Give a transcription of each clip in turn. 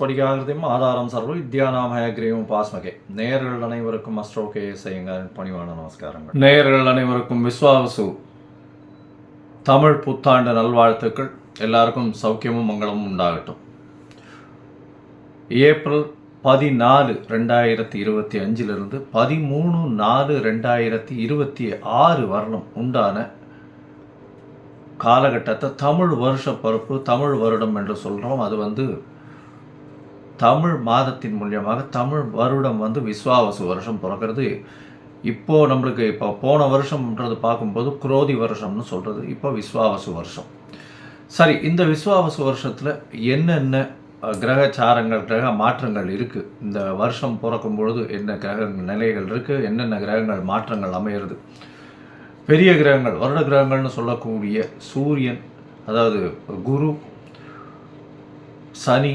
ஞானானந்தமயம் தேவம் நிர்மலஸ்படிகாகிருதியும் ஆதாரம் சர்வ வித்யானாமயக்ரீவம் பாஸ்மகே. நேயர்கள் அனைவருக்கும் அஸ்ட்ரோகே செய்யுங்கள் பணிவான நமஸ்காரங்கள். நேயர்கள் அனைவருக்கும் விஸ்வாவசு. தமிழ் புத்தாண்டு நல்வாழ்த்துக்கள். எல்லாருக்கும் சௌக்கியமும் மங்களமும் உண்டாகட்டும். ஏப்ரல் பதினாலு ரெண்டாயிரத்தி இருபத்தி அஞ்சிலிருந்து பதிமூணு நாலு ரெண்டாயிரத்தி இருபத்தி ஆறு வருடம் உண்டான காலகட்டத்தை தமிழ் வருஷ பருப்பு தமிழ் வருடம் என்று சொல்கிறோம் அது வந்து தமிழ் மாதத்தின் மூலியமாக தமிழ் வருடம் வந்து விஸ்வாவசு வருஷம் பிறக்கிறது. இப்போது நம்மளுக்கு இப்போ போன வருஷம்ன்றது பார்க்கும்போது குரோதி வருஷம்னு சொல்கிறது இப்போ விஸ்வாவசு வருஷம். சரி இந்த விஸ்வாவசு வருஷத்தில் என்னென்ன கிரகச்சாரங்கள் கிரக மாற்றங்கள் இருக்குது இந்த வருஷம் பிறக்கும் பொழுது என்ன கிரக நிலைகள் இருக்குது என்னென்ன கிரகங்கள் மாற்றங்கள் அமையிறது? பெரிய கிரகங்கள் வருட கிரகங்கள்னு சொல்லக்கூடிய சூரியன் அதாவது குரு சனி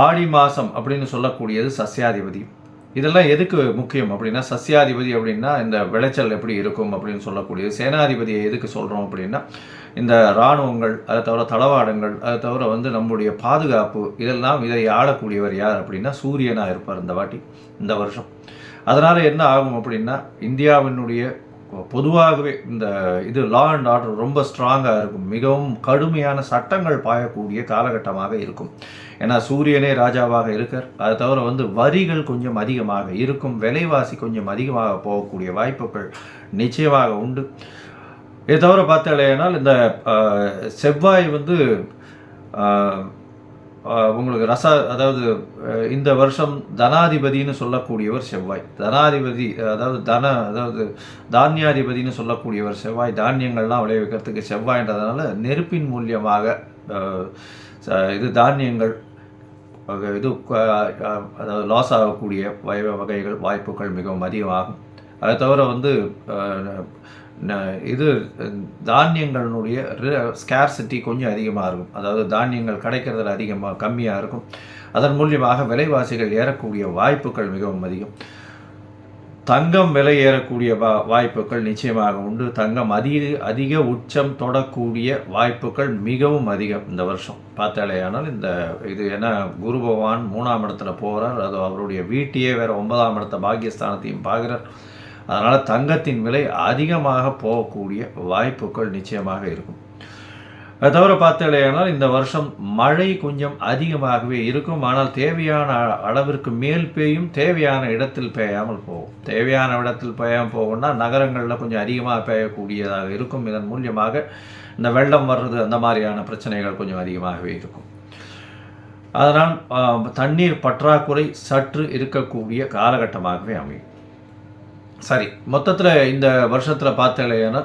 ஆடி மாதம் அப்படின்னு சொல்லக்கூடியது சஸ்யாதிபதி இதெல்லாம் எதுக்கு முக்கியம் அப்படின்னா சஸ்யாதிபதி அப்படின்னா இந்த விளைச்சல் எப்படி இருக்கும் அப்படின்னு சொல்லக்கூடியது. சேனாதிபதியை எதுக்கு சொல்கிறோம் அப்படின்னா இந்த இராணுவங்கள் அதை தவிர தளவாடங்கள் அதை தவிர வந்து நம்முடைய பாதுகாப்பு இதெல்லாம் இதை ஆளக்கூடியவர் யார் அப்படின்னா சூரியனாக இருப்பார் இந்த வாட்டி இந்த வருஷம். அதனால் என்ன ஆகும் அப்படின்னா இந்தியாவினுடைய பொதுவாகவே இந்த இது லா அண்ட் ஆர்டர் ரொம்ப ஸ்ட்ராங்காக இருக்கும். மிகவும் கடுமையான சட்டங்கள் பாயக்கூடிய காலகட்டமாக இருக்கும். ஏன்னா சூரியனே ராஜாவாக இருக்கார். அதை தவிர வந்து வரிகள் கொஞ்சம் அதிகமாக இருக்கும். விலைவாசி கொஞ்சம் அதிகமாக போகக்கூடிய வாய்ப்புகள் நிச்சயமாக உண்டு. இதை தவிர பார்த்தாலேனால் இந்த செவ்வாய் வந்து உங்களுக்கு ரச அதாவது இந்த வருஷம் தனாதிபதின்னு சொல்லக்கூடியவர் செவ்வாய். தனாதிபதி அதாவது தன அதாவது தானியாதிபதின்னு சொல்லக்கூடியவர் செவ்வாய். தானியங்கள்லாம் விளைவிக்கிறதுக்கு செவ்வாய்ன்றதுனால நெருப்பின் மூலியமாக இது தானியங்கள் இது அதாவது லாஸ் ஆகக்கூடிய வய வகைகள் வாய்ப்புகள் மிகவும் அதிகமாகும். அதை தவிர வந்து இது தானியங்களினுடைய ஸ்கேர்சிட்டி கொஞ்சம் அதிகமாக இருக்கும். அதாவது தானியங்கள் கிடைக்கிறதுல அதிகமாக கம்மியாக இருக்கும். அதன் மூலியமாக விலைவாசிகள் ஏறக்கூடிய வாய்ப்புகள் மிகவும் அதிகம். தங்கம் விலை ஏறக்கூடிய வா வாய்ப்புகள் நிச்சயமாக உண்டு. தங்கம் அதிக அதிக உச்சம் தொடக்கூடிய வாய்ப்புகள் மிகவும் அதிகம் இந்த வருஷம். பார்த்தாலேயானால் இந்த இது என்ன குரு பகவான் மூணாம் இடத்துல போகிறார் அது அவருடைய வீட்டையே வேறு ஒன்பதாம் இடத்த பாக்கியஸ்தானத்தையும் பார்க்குறார். அதனால் தங்கத்தின் விலை அதிகமாக போகக்கூடிய வாய்ப்புகள் நிச்சயமாக இருக்கும். அது தவிர பார்த்தீங்கன்னா இந்த வருஷம் மழை கொஞ்சம் அதிகமாகவே இருக்கும். ஆனால் தேவையான அ- அளவிற்கு மேல் பெய்யும் தேவையான இடத்தில் பெய்யாமல் போகும். தேவையான இடத்தில் பெய்யாமல் போகும்னா நகரங்களில் கொஞ்சம் அதிகமாக பெய்யக்கூடியதாக இருக்கும். இதன் மூலியமாக இந்த வெள்ளம் வர்றது அந்த மாதிரியான பிரச்சனைகள் கொஞ்சம் அதிகமாகவே இருக்கும். அதனால் தண்ணீர் பற்றாக்குறை சற்று இருக்கக்கூடிய காலகட்டமாகவே அமையும். சரி மொத்தத்தில் இந்த வருஷத்தில் பார்த்தீங்கன்னா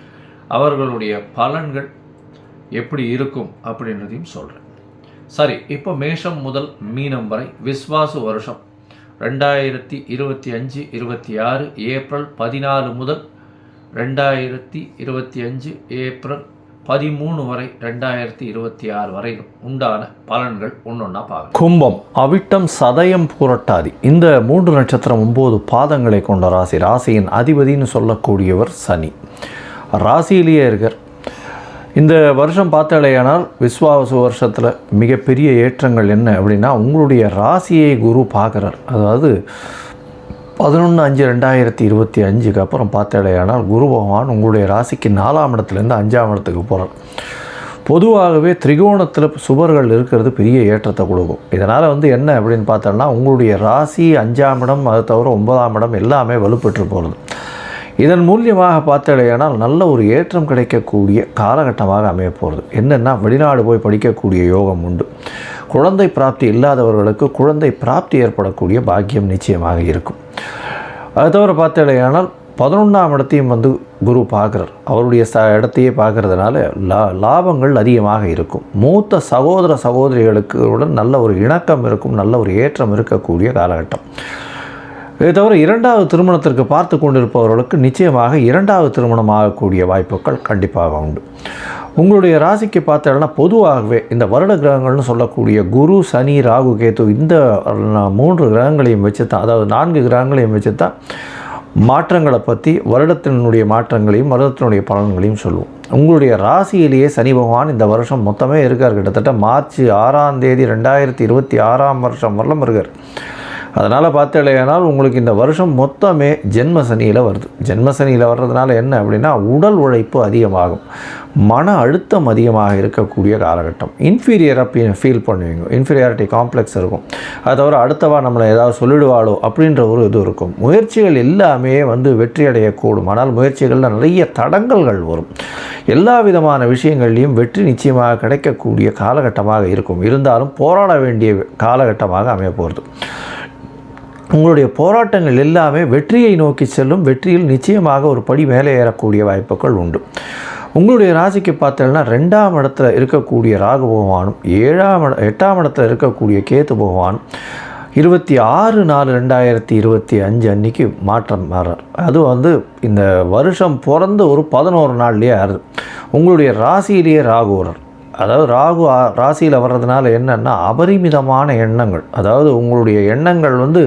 அவர்களுடைய பலன்கள் எப்படி இருக்கும் அப்படின்றதையும் சொல்கிறேன் சரி இப்போ மேஷம் முதல் மீனம் வரை விஸ்வாசு வருஷம் ரெண்டாயிரத்தி இருபத்தி அஞ்சு இருபத்தி ஆறு ஏப்ரல் பதினாலு முதல் ரெண்டாயிரத்தி இருபத்தி அஞ்சு ஏப்ரல் பதிமூணு வரை ரெண்டாயிரத்தி இருபத்தி ஆறு வரை உண்டான பலன்கள் ஒன்றொன்னா பார்க்க கும்பம் அவிட்டம் சதயம் புரட்டாதி. இந்த மூன்று நட்சத்திரம் ஒம்பது பாதங்களை கொண்ட ராசி. ராசியின் அதிபதினு சொல்லக்கூடியவர் சனி. ராசியிலேயே இருக்கார். இந்த வருஷம் பார்த்தாலேயானால் விஸ்வாச வருஷத்தில் மிகப்பெரிய ஏற்றங்கள் என்ன அப்படின்னா உங்களுடைய ராசியை குரு பார்க்குறார். அதாவது பதினொன்று அஞ்சு ரெண்டாயிரத்தி இருபத்தி அஞ்சுக்கு அப்புறம் பார்த்தாலேயானால் குரு பகவான் உங்களுடைய ராசிக்கு நாலாம் இடத்துலேருந்து அஞ்சாம் இடத்துக்கு போகிறார் பொதுவாகவே திரிகோணத்தில் சுவர்கள் இருக்கிறது பெரிய ஏற்றத்தை கொடுக்கும். இதனால் வந்து என்ன அப்படின்னு பார்த்தோம்னா உங்களுடைய ராசி அஞ்சாம் இடம் அதை தவிர ஒன்பதாம் இடம் எல்லாமே வலுப்பெற்று போகிறது இதன் மூலியமாக பார்த்தடையானால் நல்ல ஒரு ஏற்றம் கிடைக்கக்கூடிய காலகட்டமாக அமைய போகிறது என்னென்னா வெளிநாடு போய் படிக்கக்கூடிய யோகம் உண்டு. குழந்தை பிராப்தி இல்லாதவர்களுக்கு குழந்தை பிராப்தி ஏற்படக்கூடிய பாக்கியம் நிச்சயமாக இருக்கும். அது தவிர பார்த்தடையானால் பதினொன்றாம் இடத்தையும் வந்து குரு பார்க்குறார். அவருடைய ச இடத்தையே பார்க்கறதுனால லா லாபங்கள் அதிகமாக இருக்கும். மூத்த சகோதர சகோதரிகளுக்கு உடன் நல்ல ஒரு இணக்கம் இருக்கும் நல்ல ஒரு ஏற்றம் இருக்கக்கூடிய காலகட்டம். இதை தவிர இரண்டாவது திருமணத்திற்கு பார்த்து கொண்டிருப்பவர்களுக்கு நிச்சயமாக இரண்டாவது திருமணம் ஆகக்கூடிய வாய்ப்புகள் கண்டிப்பாக உண்டு. உங்களுடைய ராசிக்கு பார்த்தோம்னா பொதுவாகவே இந்த வருட கிரகங்கள்னு சொல்லக்கூடிய குரு சனி ராகு கேத்து இந்த மூன்று கிரகங்களையும் வச்சு தான் அதாவது நான்கு கிரகங்களையும் வச்சு தான் மாற்றங்களை பற்றி வருடத்தினுடைய மாற்றங்களையும் வருடத்தினுடைய பலன்களையும் சொல்லுவோம். உங்களுடைய ராசியிலேயே சனி பகவான் இந்த வருஷம் மொத்தமே இருக்கார். கிட்டத்தட்ட மார்ச் ஆறாம் தேதி ரெண்டாயிரத்தி இருபத்தி ஆறாம் வருஷம் வரலாம் இருக்கார். அதனால் பார்த்தலையானால் உங்களுக்கு இந்த வருஷம் மொத்தமே ஜென்ம சனியில் வருது. ஜென்ம சனியில் வர்றதுனால என்ன அப்படின்னா உடல் உழைப்பு அதிகமாகும். மன அழுத்தம் அதிகமாக இருக்கக்கூடிய காலகட்டம். இன்ஃபீரியராக ஃபீல் பண்ணுவீங்க. இன்ஃபீரியாரிட்டி காம்ப்ளெக்ஸ் இருக்கும். அது தவிர அடுத்தவா நம்மளை ஏதாவது சொல்லிடுவாளோ அப்படின்ற ஒரு இது இருக்கும். முயற்சிகள் எல்லாமே வந்து வெற்றி அடையக்கூடும் ஆனால் முயற்சிகளில் நிறைய தடங்கல்கள் வரும். எல்லா விதமான விஷயங்கள்லையும் வெற்றி நிச்சயமாக கிடைக்கக்கூடிய காலகட்டமாக இருக்கும். இருந்தாலும் போராட வேண்டிய காலகட்டமாக அமைய போகிறது உங்களுடைய போராட்டங்கள் எல்லாமே வெற்றியை நோக்கி செல்லும். வெற்றியில் நிச்சயமாக ஒரு படி மேலே ஏறக்கூடிய வாய்ப்புகள் உண்டு. உங்களுடைய ராசிக்கு பார்த்தீங்கன்னா ரெண்டாம் இடத்துல இருக்கக்கூடிய ராகு பகவானும் ஏழாம் இட எட்டாம் இடத்துல இருக்கக்கூடிய கேத்து பகவானும் இருபத்தி ஆறு நாலு ரெண்டாயிரத்தி இருபத்தி அஞ்சு அன்னைக்கு மாற்றம் மாறார். அது வந்து இந்த வருஷம் பிறந்து ஒரு பதினோரு நாள்லேயே ஆறுது. உங்களுடைய ராசியிலேயே ராகு வரார் அதாவது ராகு ராசியில் வர்றதுனால என்னென்னா அபரிமிதமான எண்ணங்கள். அதாவது உங்களுடைய எண்ணங்கள் வந்து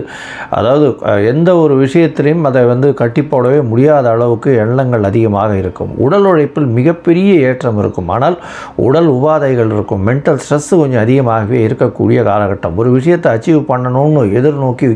அதாவது எந்த ஒரு விஷயத்திலையும் அதை வந்து கட்டி போடவே முடியாத அளவுக்கு எண்ணங்கள் அதிகமாக இருக்கும். உடல் உழைப்பில் மிகப்பெரிய ஏற்றம் இருக்கும். ஆனால் உடல் உபாதைகள் இருக்கும். மென்டல் ஸ்ட்ரெஸ் கொஞ்சம் அதிகமாகவே இருக்கக்கூடிய காலகட்டம். ஒரு விஷயத்தை அச்சீவ் பண்ணணும்னு எதிர்நோக்கி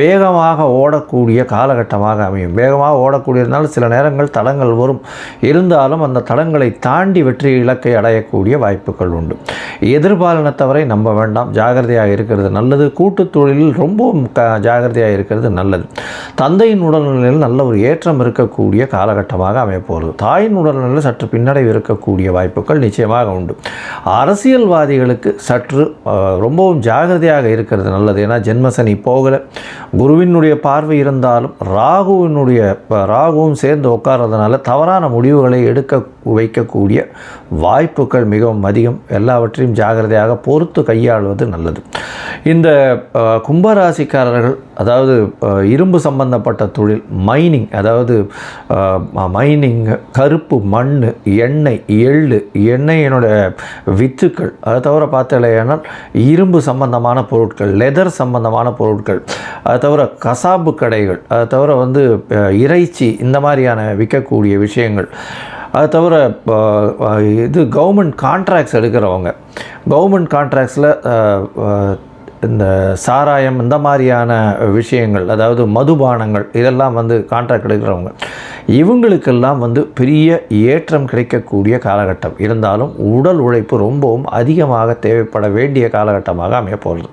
வேகமாக ஓடக்கூடிய காலகட்டமாக அமையும். வேகமாக ஓடக்கூடியதுனால சில நேரங்கள் தடங்கள் வரும். இருந்தாலும் அந்த தடங்களை தாண்டி வெற்றி இலக்கை அடையக்கூடிய வாய்ப்புகள் உண்டு. எதிர்பாலினத்தவரை நம்ப வேண்டாம். ஜாகிரதையாக இருக்கிறது நல்லது. கூட்டுத் தொழிலில் ரொம்பவும் க ஜாகிரதையாக இருக்கிறது நல்லது. தந்தையின் உடல்நிலையில் நல்ல ஒரு ஏற்றம் இருக்கக்கூடிய காலகட்டமாக அமையப்போகிறது. தாயின் உடல்நிலையில் சற்று பின்னடைவு இருக்கக்கூடிய வாய்ப்புகள் நிச்சயமாக உண்டு. அரசியல்வாதிகளுக்கு சற்று ரொம்பவும் ஜாகிரதையாக இருக்கிறது நல்லது. ஏன்னா ஜென்மசனி போகலை. குருவினுடைய பார்வை இருந்தாலும் ராகுவினுடைய ராகுவும் சேர்ந்து உட்கார்றதுனால தவறான முடிவுகளை எடுக்க வைக்கக்கூடிய வாய்ப்புகள் மிகவும் அதிகம் எல்லாவற்றையும் ஜாகிரதையாக பொறுத்து கையாளுவது நல்லது. இந்த கும்பராசிக்காரர்கள் அதாவது இரும்பு சம்பந்தப்பட்ட தொழில் மைனிங் அதாவது மைனிங் கருப்பு மண் எண்ணெய் எள்ளு எண்ணெயினுடைய வித்துக்கள். அதை தவிர பார்த்தாலேயானால் இரும்பு சம்பந்தமான பொருட்கள் லெதர் சம்பந்தமான பொருட்கள் அதை தவிர கசாப்பு கடைகள் அதை தவிர வந்து இறைச்சி இந்த மாதிரியான விற்கக்கூடிய விஷயங்கள். அது தவிர இது கவர்மெண்ட் கான்ட்ராக்ட்ஸ் எடுக்கிறவங்க. கவர்மெண்ட் கான்ட்ராக்ட்ஸில் இந்த சாராயம் இந்த மாதிரியான விஷயங்கள் அதாவது மதுபானங்கள் இதெல்லாம் வந்து கான்ட்ராக்ட் எடுக்கிறவங்க இவங்களுக்கெல்லாம் வந்து பெரிய ஏற்றம் கிடைக்கக்கூடிய காலகட்டம். இருந்தாலும் உடல் உழைப்பு ரொம்பவும் அதிகமாக தேவைப்பட வேண்டிய காலகட்டமாக அமையப்போகிறது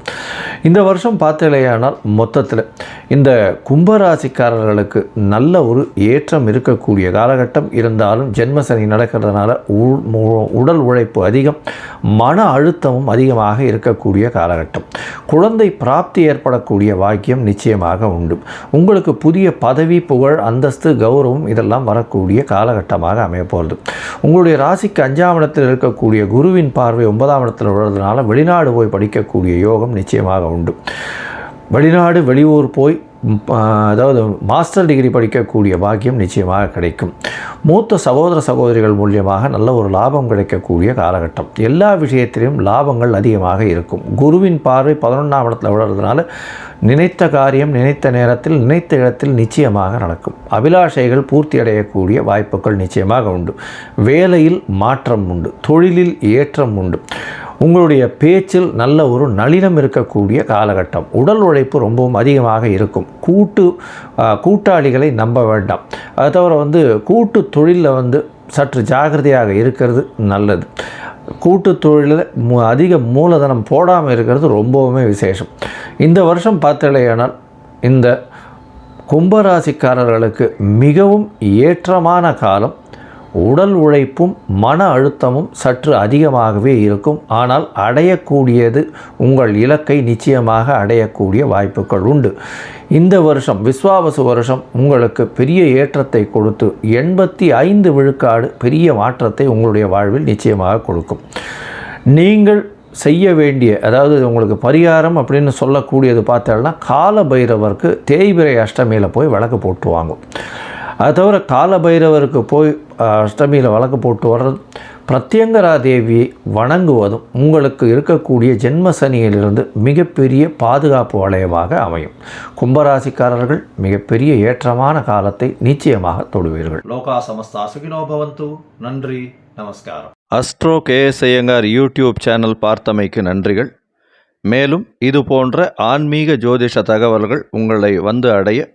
இந்த வருஷம் பார்த்தலையானால் மொத்தத்தில் இந்த கும்பராசிக்காரர்களுக்கு நல்ல ஒரு ஏற்றம் இருக்கக்கூடிய காலகட்டம். இருந்தாலும் ஜென்மசனி நடக்கிறதுனால உ- உடல் உழைப்பு அதிகம் மன அழுத்தமும் அதிகமாக இருக்கக்கூடிய காலகட்டம். குழந்தை பிராப்தி ஏற்படக்கூடிய வாக்கியம் நிச்சயமாக உண்டு. உங்களுக்கு புதிய பதவி புகழ் அந்தஸ்து கௌரவம் இதெல்லாம் வரக்கூடிய காலகட்டமாக அமையப்போகிறது உங்களுடைய ராசிக்கு அஞ்சாம் இடத்தில் இருக்கக்கூடிய குருவின் பார்வை ஒன்பதாம் இடத்தில் உள்ளதுனால வெளிநாடு போய் படிக்கக்கூடிய யோகம் நிச்சயமாக உண்டு. வெளிநாடு வெளியூர் போய் அதாவது மாஸ்டர் டிகிரி படிக்கக்கூடிய பாக்கியம் நிச்சயமாக கிடைக்கும். மூத்த சகோதர சகோதரிகள் மூலியமாக நல்ல ஒரு லாபம் கிடைக்கக்கூடிய காலகட்டம். எல்லா விஷயத்திலும் லாபங்கள் அதிகமாக இருக்கும். குருவின் பார்வை பதினொன்றாம் இடத்துல விழுறதுனால நினைத்த காரியம் நினைத்த நேரத்தில் நினைத்த இடத்தில் நிச்சயமாக நடக்கும். அபிலாஷைகள் பூர்த்தி அடையக்கூடிய வாய்ப்புகள் நிச்சயமாக உண்டு. வேலையில் மாற்றம் உண்டு. தொழிலில் ஏற்றம் உண்டு. உங்களுடைய பேச்சில் நல்ல ஒரு நளினம் இருக்கக்கூடிய காலகட்டம். உடல் உழைப்பு ரொம்பவும் அதிகமாக இருக்கும். கூட்டு கூட்டாளிகளை நம்ப வேண்டாம். அது தவிர வந்து கூட்டு தொழிலில் வந்து சற்று ஜாகிரதையாக இருக்கிறது நல்லது. கூட்டு தொழிலில் அதிக மூலதனம் போடாமல் இருக்கிறது ரொம்பவுமே விசேஷம். இந்த வருஷம் பார்த்தலையானால் இந்த கும்பராசிக்காரர்களுக்கு மிகவும் ஏற்றமான காலம் உடல் உழைப்பும் மன அழுத்தமும் சற்று அதிகமாகவே இருக்கும். ஆனால் அடையக்கூடியது உங்கள் இலக்கை நிச்சயமாக அடையக்கூடிய வாய்ப்புகள் உண்டு. இந்த வருஷம் விஸ்வாவசு வருஷம் உங்களுக்கு பெரிய ஏற்றத்தை கொடுத்து எண்பத்தி ஐந்து விழுக்காடு பெரிய மாற்றத்தை உங்களுடைய வாழ்வில் நிச்சயமாக கொடுக்கும். நீங்கள் செய்ய வேண்டிய அதாவது உங்களுக்கு பரிகாரம் அப்படின்னு சொல்லக்கூடியது பார்த்தோம்னா கால பைரவருக்கு தேய்பிரை அஷ்டமியில் போய் விளக்கு போட்டு வாங்கும். அது தவிர கால பைரவருக்கு போய் அஷ்டமியில் விளக்கு போட்டு வர்றது பிரத்யங்கரா தேவியை வணங்குவதும் உங்களுக்கு இருக்கக்கூடிய ஜென்ம சனியிலிருந்து மிகப்பெரிய பாதுகாப்பு வளையமாக அமையும். கும்பராசிக்காரர்கள் மிகப்பெரிய ஏற்றமான காலத்தை நிச்சயமாக தொடுவீர்கள். லோகா சமஸ்தா சுகினோ பவந்து. நன்றி. நமஸ்காரம். Astro K S Iyengar YouTube channel பார்த்தமைக்கு நன்றிகள். மேலும் இது போன்ற ஆன்மீக ஜோதிஷ தகவல்கள் உங்களை வந்து அடைய